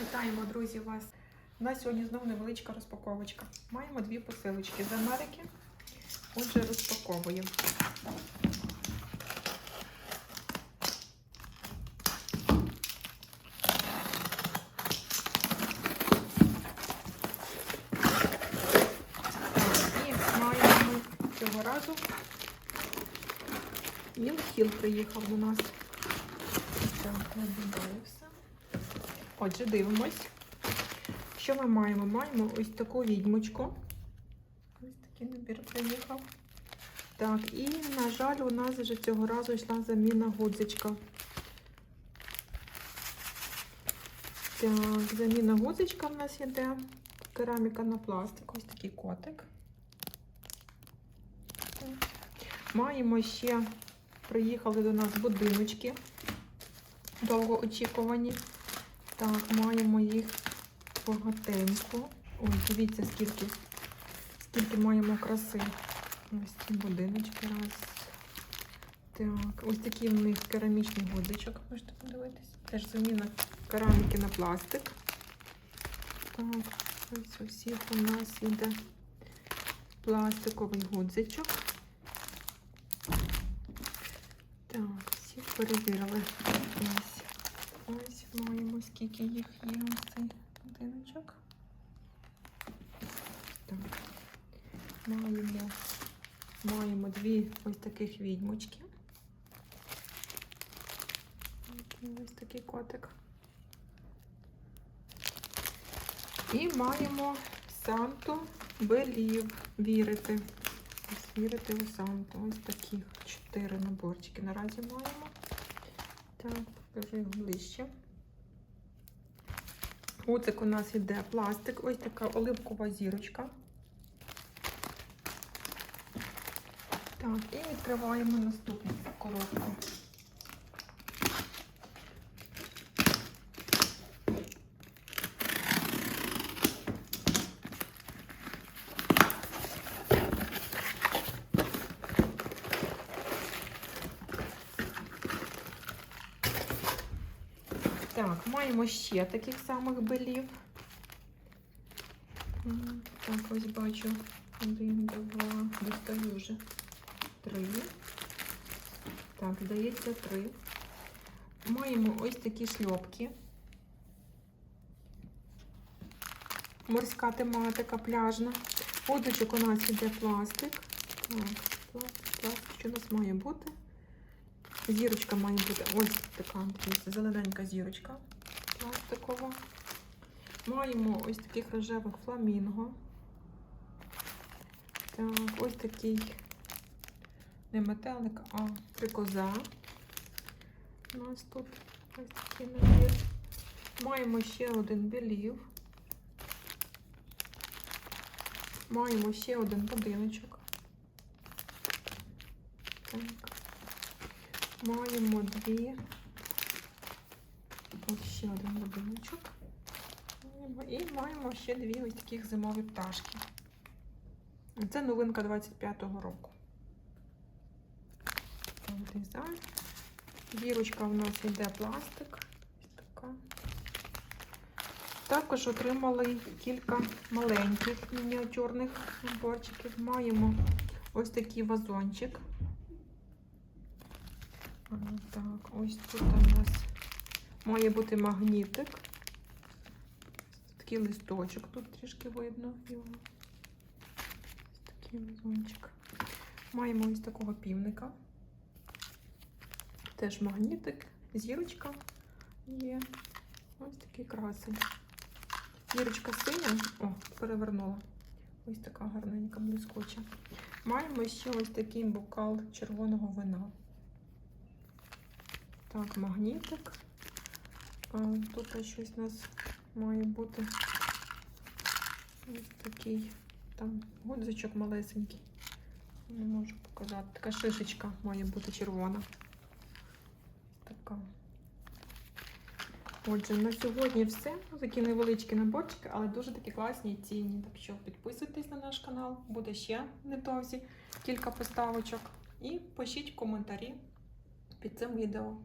Вітаємо, друзі, вас. У нас сьогодні знову невеличка розпаковочка. Маємо дві посилочки з Америки. Отже, розпаковуємо. І маємо цього разу Мілхіл приїхав до нас. Так. Отже, дивимось. Що ми маємо? Маємо ось таку відьмочку. Ось такий набір приїхав. Так, і, на жаль, у нас вже цього разу йшла заміна гудзичка. Так, заміна гудзичка в нас йде. Кераміка на пластик. Ось такий котик. Маємо ще, приїхали до нас будиночки. Довгоочікувані. Так, маємо їх багатенько. Ой, дивіться, скільки, скільки маємо краси. Ось ці будиночки. Раз. Так, ось такий в них керамічний годичок. Можете подивитись. Теж заміна кераміки на пластик. Так, ось у всіх у нас іде пластиковий гудзичок. Так, всіх перевірили. Ось. Ось скільки їх є ось цей будиночок. Так. Маємо, маємо дві ось таких відьмочки. Який Ось такий котик. І маємо Санту Белів вірити. Ось вірити у Санту. Ось таких чотири наборчики наразі маємо. Так, покажу його ближче. Оцик у нас йде пластик, ось така оливкова зірочка. Так, і відкриваємо наступну коробку. Так, маємо ще таких самих белів. Так, ось бачу. Один, два, достаю вже три. Так, здається, три. Маємо ось такі шльопки. Морська тематика пляжна. Подочок у нас іде пластик. Так, пластик, пластик. Що у нас має бути? Зірочка має бути ось така, дивіться, зелененька зірочка пластикова. Маємо ось таких рожевих фламінго. Так, ось такий не метелик, а прикоза. У нас тут ось такий набір. Маємо ще один білів. Маємо ще один будиночок. Так. Маємо дві. Ось ще один будиночок. І маємо ще дві ось таких зимові пташки. Це новинка 25-го року. Дизайн. Дірочка в нас йде пластик. Також отримали кілька маленьких мініатюрних наборчиків. Маємо ось такий вазончик. Так, ось тут у нас має бути магнітик. Такий листочок, тут трішки видно його. Ось такий вазончик. Маємо ось такого півника. Теж магнітик, зірочка є. Ось такий красень. Зірочка синя, о, перевернула. Ось така гарненька блискуча. Маємо ще ось такий бокал червоного вина. Так, магнітик. А, тут щось у нас має бути ось такий там гудзичок малесенький. Не можу показати. Така шишечка має бути червона. Така. Отже, на сьогодні все. Такі невеличкі наборчики, але дуже такі класні і цінні. Так що підписуйтесь на наш канал, буде ще невдовзі кілька поставочок. І пишіть коментарі під цим відео.